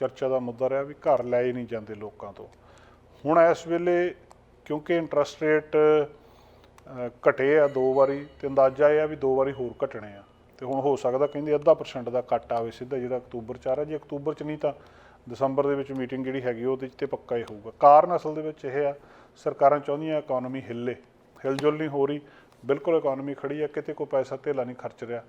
ਚਰਚਾ ਦਾ ਮੁੱਦਾ ਰਿਹਾ ਵੀ ਘਰ ਲੈ ਹੀ ਨਹੀਂ ਜਾਂਦੇ ਲੋਕਾਂ ਤੋਂ। ਹੁਣ ਇਸ ਵੇਲੇ ਕਿਉਂਕਿ ਇੰਟਰਸਟ ਰੇਟ ਘਟੇ ਆ ਦੋ ਵਾਰੀ ਤੇ ਅੰਦਾਜ਼ਾ ਇਹ ਆ ਵੀ ਦੋ ਵਾਰੀ ਹੋਰ ਘਟਣੇ ਆ। ਤੇ ਹੁਣ ਹੋ ਸਕਦਾ ਕਹਿੰਦੇ ਅੱਧਾ ਪਰਸੈਂਟ ਦਾ ਕੱਟ ਆਵੇ ਸਿੱਧਾ ਜਿਹੜਾ ਅਕਤੂਬਰ ਚ ਆ ਰਿਹਾ। ਜੇ ਅਕਤੂਬਰ ਚ ਨਹੀਂ ਤਾਂ ਦਸੰਬਰ ਦੇ ਵਿੱਚ ਮੀਟਿੰਗ ਜਿਹੜੀ ਹੈਗੀ ਉਹਦੇ 'ਚ ਤੇ ਪੱਕਾ ਹੀ ਹੋਊਗਾ। ਕਾਰਨ ਅਸਲ ਦੇ ਵਿੱਚ ਇਹ ਆ, ਸਰਕਾਰਾਂ ਚਾਹੁੰਦੀਆਂ ਇਕਨੋਮੀ ਹਿੱਲੇ। ਹਿਲਜੁਲ ਨਹੀਂ ਹੋ ਰਹੀ। ਬਿਲਕੁਲ ਇਕਨੋਮੀ ਖੜੀ ਆ, ਕਿਤੇ ਕੋਈ ਪੈਸਾ ਧੇਲਾ ਨਹੀਂ ਖਰਚ ਰਿਹਾ।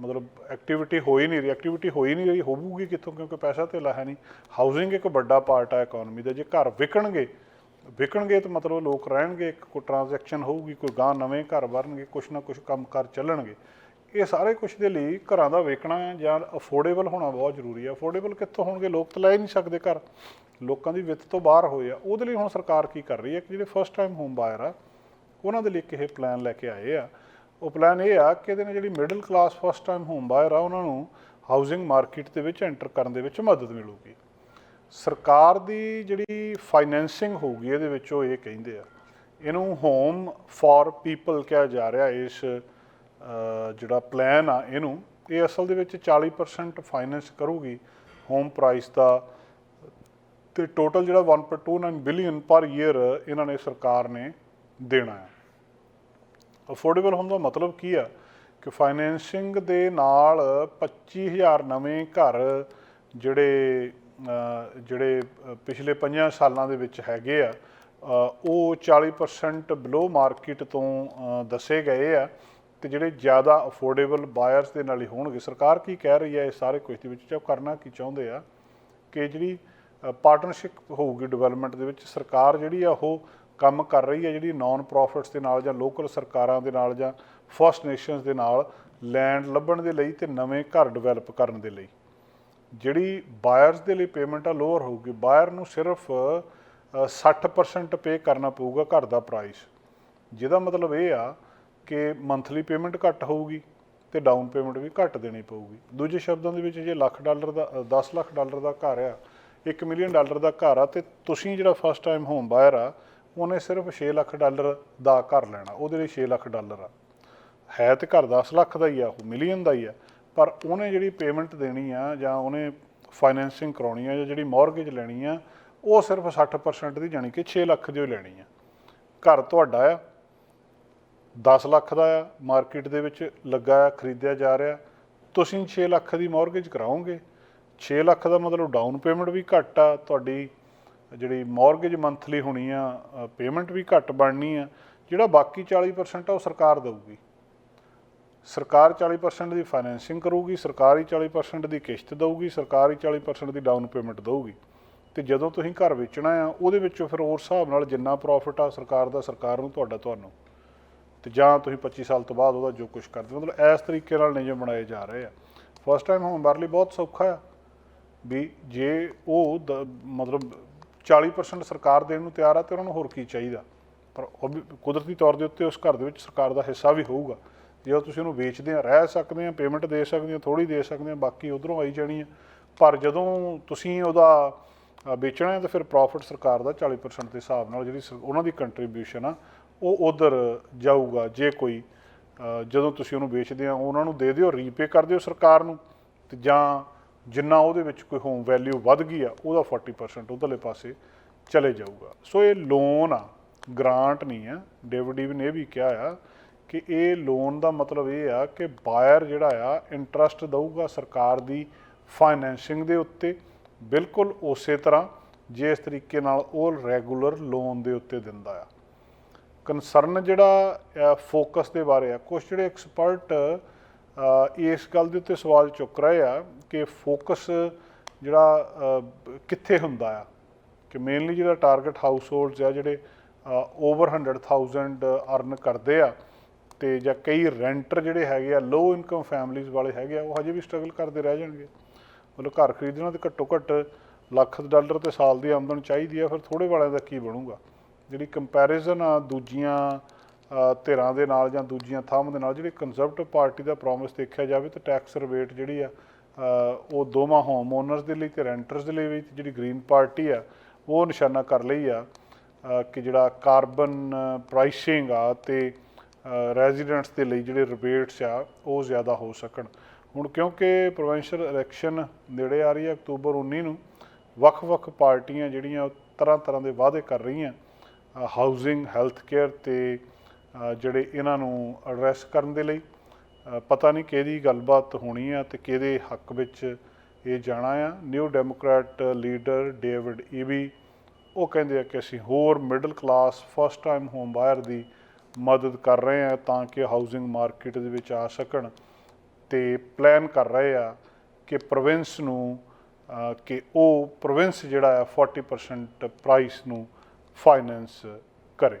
ਮਤਲਬ ਐਕਟੀਵਿਟੀ ਹੋ ਹੀ ਨਹੀਂ ਰਹੀ ਐਕਟੀਵਿਟੀ ਹੋ ਹੀ ਨਹੀਂ ਰਹੀ, ਹੋਊਗੀ ਕਿੱਥੋਂ? ਕਿਉਂਕਿ ਪੈਸਾ ਧੇਲਾ ਹੈ ਨਹੀਂ। ਹਾਊਸਿੰਗ ਇੱਕ ਵੱਡਾ ਪਾਰਟ ਆ ਇਕਨੋਮੀ ਦਾ। ਜੇ ਘਰ ਵਿਕਣਗੇ ਵਿਕਣਗੇ ਤਾਂ ਮਤਲਬ ਲੋਕ ਰਹਿਣਗੇ, ਇੱਕ ਕੋਈ ਟ੍ਰਾਂਜੈਕਸ਼ਨ ਹੋਊਗੀ, ਕੋਈ ਗਾਂ ਨਵੇਂ ਘਰ ਬਣਨਗੇ, ਕੁਛ ਨਾ ਕੁਛ ਕੰਮ ਕੰਮਕਾਰ ਚੱਲਣਗੇ। ਇਹ ਸਾਰੇ ਕੁਛ ਦੇ ਲਈ ਘਰਾਂ ਦਾ ਵੇਚਣਾ ਜਾਂ ਅਫੋਰਡੇਬਲ ਹੋਣਾ ਬਹੁਤ ਜ਼ਰੂਰੀ ਹੈ ਅਫੋਰਡੇਬਲ ਕਿੱਥੋਂ ਹੋਣਗੇ? ਲੋਕ ਤਾਂ ਲੈ ਹੀ ਨਹੀਂ ਸਕਦੇ ਘਰ। ਲੋਕਾਂ ਦੀ ਵਿੱਤ ਤੋਂ ਬਾਹਰ ਹੋਏ ਆ। ਉਹਦੇ ਲਈ ਹੁਣ ਸਰਕਾਰ ਕੀ ਕਰ ਰਹੀ ਹੈ? ਕਿ ਜਿਹੜੇ ਫਸਟ ਟਾਈਮ ਹੋਮ ਬਾਇਰ ਆ, ਉਹਨਾਂ ਦੇ ਲਈ ਇੱਕ ਇਹ ਪਲਾਨ ਲੈ ਕੇ ਆਏ ਆ ਉਹ ਪਲਾਨ ਇਹ ਆ ਕਿ ਇਹਦੇ ਨਾਲ ਜਿਹੜੀ middle class first time home buyer ਆ, ਉਹਨਾਂ ਨੂੰ ਹਾਊਸਿੰਗ ਮਾਰਕੀਟ ਦੇ ਵਿੱਚ ਐਂਟਰ ਕਰਨ ਦੇ ਵਿੱਚ ਮਦਦ ਮਿਲੂਗੀ। ਸਰਕਾਰ ਦੀ ਜਿਹੜੀ ਫਾਈਨੈਂਸਿੰਗ ਹੋਊਗੀ, ਇਹਦੇ ਵਿੱਚ ਉਹ ਇਹ ਕਹਿੰਦੇ ਆ, ਇਹਨੂੰ ਹੋਮ ਫਾਰ ਪੀਪਲ ਕਿਹਾ ਜਾ ਰਿਹਾ ਇਸ ਜਿਹੜਾ ਪਲਾਨ ਆ ਇਹਨੂੰ, ਇਹ ਅਸਲ ਦੇ ਵਿੱਚ 40% ਫਾਈਨੈਂਸ ਕਰੂਗੀ। ਹੋਮ ਪ੍ਰਾਈਸ ਦਾ ਤੇ ਟੋਟਲ ਜਿਹੜਾ 1.29 ਬਿਲੀਅਨ ਪਰ ਈਅਰ ਇਹਨਾਂ ਨੇ ਸਰਕਾਰ ਨੇ ਦੇਣਾ ਹੈ। ਅਫੋਰਡੇਬਲ ਹੋਣ ਦਾ ਮਤਲਬ ਕੀ ਆ? ਕਿ ਫਾਈਨੈਂਸਿੰਗ ਦੇ ਨਾਲ 25000 ਨਵੇਂ ਘਰ ਜਿਹੜੇ ਜਿਹੜੇ ਪਿਛਲੇ 5 ਸਾਲਾਂ ਦੇ ਵਿੱਚ ਹੈਗੇ ਆ ਉਹ 40% ਬਿਲੋ ਮਾਰਕੀਟ ਤੋਂ ਦੱਸੇ ਗਏ ਆ ਤੇ ਜਿਹੜੇ ਜ਼ਿਆਦਾ ਅਫੋਰਡੇਬਲ ਬਾਇਰਸ ਦੇ ਨਾਲ ਹੀ ਹੋਣਗੇ। ਸਰਕਾਰ ਕੀ ਕਹਿ ਰਹੀ ਹੈ ਇਹ ਸਾਰੇ ਕੁਝ ਦੇ ਵਿੱਚ? ਜੋ ਕਰਨਾ ਕੀ ਚਾਹੁੰਦੇ ਆ ਕਿ ਜਿਹੜੀ ਪਾਰਟਨਰਸ਼ਿਪ ਹੋਊਗੀ ਡਿਵੈਲਪਮੈਂਟ ਦੇ ਵਿੱਚ, ਸਰਕਾਰ ਜਿਹੜੀ ਆ ਉਹ ਕੰਮ ਕਰ ਰਹੀ ਹੈ ਜਿਹੜੀ ਨਾਨ ਪ੍ਰੋਫਿਟਸ ਦੇ ਨਾਲ ਜਾਂ ਲੋਕਲ ਸਰਕਾਰਾਂ ਦੇ ਨਾਲ ਜਾਂ ਫਸਟ ਨੇਸ਼ਨਸ ਦੇ ਨਾਲ ਲੈਂਡ ਲੱਭਣ ਦੇ ਲਈ ਤੇ ਨਵੇਂ ਘਰ ਡਿਵੈਲਪ ਕਰਨ ਦੇ ਲਈ। ਜਿਹੜੀ ਬਾਇਰਸ ਦੇ ਲਈ ਪੇਮੈਂਟ ਆ ਲੋਅਰ ਹੋਊਗੀ। ਬਾਇਰ ਨੂੰ ਸਿਰਫ ਅ, 60% ਪੇ ਕਰਨਾ ਪਊਗਾ ਘਰ ਦਾ ਪ੍ਰਾਈਸ ਜਿਹਦਾ ਮਤਲਬ ਇਹ ਆ ਕਿ ਮੰਥਲੀ ਪੇਮੈਂਟ ਘੱਟ ਹੋਊਗੀ ਤੇ ਡਾਊਨ ਪੇਮੈਂਟ ਵੀ ਘੱਟ ਦੇਣੀ ਪਊਗੀ। ਦੂਜੇ ਸ਼ਬਦਾਂ ਦੇ ਵਿੱਚ ਜੇ ਲੱਖ ਡਾਲਰ ਦਾ ਅ, 10 ਲੱਖ ਡਾਲਰ ਦਾ ਘਰ ਆ 1 ਮਿਲੀਅਨ ਡਾਲਰ ਦਾ ਘਰ ਆ ਤੇ ਤੁਸੀਂ ਜਿਹੜਾ ਫਸਟ ਟਾਈਮ ਹੋਮ ਬਾਇਰ ਆ ਉਹਨੇ ਸਿਰਫ 6 ਲੱਖ ਡਾਲਰ ਦਾ ਘਰ ਲੈਣਾ, ਉਹਦੇ ਲਈ 6 ਲੱਖ ਡਾਲਰ ਆ। ਹੈ ਤੇ ਘਰ 10 ਲੱਖ ਦਾ ਹੀ ਆ, ਉਹ ਮਿਲੀਅਨ ਦਾ ਹੀ ਆ। ਪਰ ਉਹਨੇ ਜਿਹੜੀ ਪੇਮੈਂਟ ਦੇਣੀ ਆ ਜਾਂ ਉਹਨੇ ਫਾਈਨੈਂਸਿੰਗ ਕਰਾਉਣੀ ਆ ਜਾਂ ਜਿਹੜੀ ਮੌਰਗੇਜ ਲੈਣੀ ਆ, ਉਹ ਸਿਰਫ 60% ਦੀ ਜਾਣੀ ਕਿ 6 ਲੱਖ ਦੀ ਓ ਲੈਣੀ ਆ। ਘਰ ਤੁਹਾਡਾ ਆ 10 ਲੱਖ ਦਾ ਆ ਮਾਰਕੀਟ ਦੇ ਵਿੱਚ ਲੱਗਾ ਆ, ਖਰੀਦਿਆ ਜਾ ਰਿਹਾ। ਤੁਸੀਂ 6 ਲੱਖ ਦੀ ਮੌਰਗੇਜ ਕਰਾਓਗੇ। 6 ਲੱਖ ਦਾ ਮਤਲਬ ਡਾਊਨ ਪੇਮੈਂਟ ਵੀ ਘੱਟ ਆ, ਤੁਹਾਡੀ ਜਿਹੜੀ ਮੌਰਗੇਜ ਮੰਥਲੀ ਹੋਣੀ ਆ ਪੇਮੈਂਟ ਵੀ ਘੱਟ ਬਣਨੀ ਆ, ਜਿਹੜਾ ਬਾਕੀ 40% ਆ ਉਹ ਸਰਕਾਰ ਦੇਊਗੀ। ਸਰਕਾਰ 40% ਦੀ ਫਾਈਨੈਂਸਿੰਗ ਕਰੂਗੀ ਹੀ 40% ਦੀ ਕਿਸ਼ਤ ਦੇਊਗੀ, ਸਰਕਾਰ ਹੀ 40% ਦੀ ਡਾਊਨ ਪੇਮੈਂਟ ਦੇਊਗੀ। ਤੇ ਜਦੋਂ ਤੁਸੀਂ ਘਰ ਵੇਚਣਾ ਆ, ਉਹਦੇ ਵਿੱਚੋਂ ਫਿਰ ਉਸ ਹਿਸਾਬ ਨਾਲ ਜਿੰਨਾ ਪ੍ਰੋਫਿਟ ਆ ਸਰਕਾਰ ਦਾ, ਸਰਕਾਰ ਨੂੰ ਤੁਹਾਡਾ, ਤੁਹਾਨੂੰ। ਤੇ ਜਾਂ ਤੁਸੀਂ 25 ਸਾਲ ਤੋਂ ਬਾਅਦ ਉਹਦਾ ਜੋ ਕੁਝ ਕਰਦੇ ਹੋ। ਮਤਲਬ ਇਸ ਤਰੀਕੇ ਨਾਲ ਨਿਯਮ ਬਣਾਏ ਜਾ ਰਹੇ ਆ। ਫਸਟ ਟਾਈਮ ਹੋਮ ਬਾਰ ਲਈ ਬਹੁਤ ਸੌਖਾ ਆ, ਵੀ ਜੇ ਉਹ ਦ- ਮਤਲਬ 40% ਸਰਕਾਰ ਦੇਣ ਨੂੰ ਤਿਆਰ ਆ ਤੇ ਉਹਨਾਂ ਨੂੰ ਹੋਰ ਕੀ ਚਾਹੀਦਾ? ਪਰ ਉਹ ਵੀ ਕੁਦਰਤੀ ਤੌਰ ਦੇ ਉੱਤੇ ਉਸ ਘਰ ਦੇ ਵਿੱਚ ਸਰਕਾਰ ਦਾ ਹਿੱਸਾ ਵੀ ਹੋਊਗਾ। ਜੇ ਤੁਸੀਂ ਉਹਨੂੰ ਵੇਚਦੇ ਆ, ਰਹਿ ਸਕਦੇ ਆ ਪੇਮੈਂਟ ਦੇ ਸਕਦੇ ਆ ਥੋੜੀ ਦੇ ਸਕਦੇ ਆ, ਬਾਕੀ ਉਧਰੋਂ ਆਈ ਜਾਣੀ ਆ। ਪਰ ਜਦੋਂ ਤੁਸੀਂ ਉਹਦਾ ਵੇਚਣਾ ਹੈ ਤਾਂ ਫਿਰ ਪ੍ਰੋਫਿਟ ਸਰਕਾਰ ਦਾ 40% ਦੇ ਹਿਸਾਬ ਨਾਲ ਜਿਹੜੀ ਉਹਨਾਂ ਦੀ ਕੰਟਰੀਬਿਊਸ਼ਨ ਆ, ਉਹ ਉਧਰ ਜਾਊਗਾ। ਜੇ ਕੋਈ ਜਦੋਂ ਤੁਸੀਂ ਉਹਨੂੰ ਵੇਚਦੇ ਆ, ਉਹਨਾਂ ਨੂੰ ਦੇ ਦਿਓ ਰੀਪੇ ਕਰ ਦਿਓ ਸਰਕਾਰ ਨੂੰ। ਤੇ ਜਾਂ ਜਿੰਨਾ ਉਹਦੇ ਵਿੱਚ ਕੋਈ ਹੋਮ ਵੈਲਿਊ ਵੱਧ ਗਈ ਆ, ਉਹਦਾ 40% ਉਧਰਲੇ ਪਾਸੇ ਚਲੇ ਜਾਊਗਾ। ਸੋ ਇਹ ਲੋਨ ਆ ਗ੍ਰਾਂਟ ਨਹੀਂ ਆ। ਡੇਵਿਡ ਨੇ ਇਹ ਵੀ ਕਿਹਾ ਆ ਕਿ ਇਹ ਲੋਨ ਦਾ ਮਤਲਬ ਇਹ ਆ ਕਿ ਬਾਇਰ ਜਿਹੜਾ ਆ ਇੰਟਰਸਟ ਦਊਗਾ ਸਰਕਾਰ ਦੀ ਫਾਈਨੈਂਸਿੰਗ ਦੇ ਉੱਤੇ। ਬਿਲਕੁਲ ਉਸੇ ਤਰ੍ਹਾਂ, ਜਿਸ ਤਰੀਕੇ ਨਾਲ ਉਹ ਰੈਗੂਲਰ ਲੋਨ ਦੇ ਉੱਤੇ ਦਿੰਦਾ ਆ। ਕਨਸਰਨ ਜਿਹੜਾ ਫੋਕਸ ਦੇ ਬਾਰੇ ਆ। ਕੁਝ ਜਿਹੜੇ ਐਕਸਪਰਟ ਇਸ ਗੱਲ ਦੇ ਉੱਤੇ ਸਵਾਲ ਚੁੱਕ ਰਹੇ ਆ ਕਿ ਫੋਕਸ ਜਿਹੜਾ ਕਿੱਥੇ ਹੁੰਦਾ ਆ? ਕਿ ਮੇਨਲੀ ਜਿਹੜਾ ਟਾਰਗੇਟ ਹਾਊਸ ਹੋਲਡਸ ਆ ਜਿਹੜੇ ਓਵਰ 100000 ਅਰਨ ਕਰਦੇ ਆ ਤੇ ਜਾਂ ਕਈ ਰੈਂਟਰ ਜਿਹੜੇ ਹੈਗੇ ਆ ਲੋ ਇਨਕਮ ਫੈਮਲੀਆਂ ਵਾਲੇ ਹੈਗੇ ਆ, ਉਹ ਹਜੇ ਵੀ ਸਟਰਗਲ ਕਰਦੇ ਰਹਿ ਜਾਣਗੇ। ਮਤਲਬ ਘਰ ਖਰੀਦਣਾ ਤੇ ਘੱਟੋ ਘੱਟ ਲੱਖ ਡਾਲਰ ਤੇ ਸਾਲ ਦੀ ਆਮਦਨ ਚਾਹੀਦੀ ਆ, ਫਿਰ ਥੋੜੇ ਵਾਲਿਆਂ ਦਾ ਕੀ ਬਣੂਗਾ? ਜਿਹੜੀ ਕੰਪੈਰੀਜ਼ਨ ਆ, ਦੂਜੀਆਂ ਧਿਰਾਂ ਦੇ ਨਾਲ ਜਾਂ ਦੂਜੀਆਂ ਥਾਵਾਂ ਦੇ ਨਾਲ ਜਿਹੜੀ ਕੰਜ਼ਰਵੇਟਿਵ ਪਾਰਟੀ ਦਾ ਪ੍ਰੋਮਿਸ ਦੇਖਿਆ ਜਾਵੇ ਤਾਂ ਟੈਕਸ ਰਿਬੇਟ ਜਿਹੜੀ ਆ ਉਹ ਦੋਵਾਂ ਹੋਮ ਓਨਰਸ ਦੇ ਲਈ ਤੇ ਰੈਂਟਰਸ ਦੇ ਲਈ ਵੀ ਜਿਹੜੀ ਗ੍ਰੀਨ ਪਾਰਟੀ ਆ, ਉਹ ਨਿਸ਼ਾਨਾ ਕਰ ਲਈ ਆ ਕਿ ਜਿਹੜਾ ਕਾਰਬਨ ਪ੍ਰਾਈਸਿੰਗ ਆ ਤੇ ਰੈਜ਼ੀਡੈਂਟਸ ਦੇ ਲਈ ਜਿਹੜੇ ਰਿਬੇਟਸ ਆ, ਉਹ ਜ਼ਿਆਦਾ ਹੋ ਸਕਣ। ਹੁਣ ਕਿਉਂਕਿ ਪ੍ਰੋਵਿੰਸ਼ੀਅਲ ਇਲੈਕਸ਼ਨ ਨੇੜੇ ਆ ਰਹੀ ਹੈ ਅਕਤੂਬਰ 19 ਨੂੰ, ਵੱਖ-ਵੱਖ ਪਾਰਟੀਆਂ ਜਿਹੜੀਆਂ ਉਹ ਤਰ੍ਹਾਂ ਤਰ੍ਹਾਂ ਦੇ ਵਾਅਦੇ ਕਰ ਰਹੀਆਂ ਹਾਊਸਿੰਗ ਹੈਲਥ ਕੇਅਰ ਤੇ ਜਿਹੜੇ ਇਹਨਾਂ ਨੂੰ ਐਡਰੈਸ ਕਰਨ ਦੇ ਲਈ ਪਤਾ ਨਹੀਂ ਕਿਹਦੀ ਗੱਲਬਾਤ ਹੋਣੀ ਆ ਤੇ ਕਿਹਦੇ ਹੱਕ ਵਿੱਚ ਇਹ ਜਾਣਾ ਆ। New democrat leader David Eby ਉਹ ਕਹਿੰਦੇ ਆ ਕਿ ਅਸੀਂ ਹੋਰ middle class first time home buyer ਦੀ ਮਦਦ ਕਰ ਰਹੇ ਆ ਤਾਂ ਕਿ ਹਾਊਸਿੰਗ ਮਾਰਕੀਟ ਦੇ ਵਿੱਚ ਆ ਸਕਣ ਤੇ ਪਲਾਨ ਕਰ ਰਹੇ ਆ ਕਿ ਪ੍ਰੋਵਿੰਸ ਨੂੰ ਕਿ ਉਹ ਪ੍ਰੋਵਿੰਸ ਜਿਹੜਾ ਆ 40% ਪ੍ਰਾਈਸ ਨੂੰ ਫਾਈਨੈਂਸ ਕਰੇ।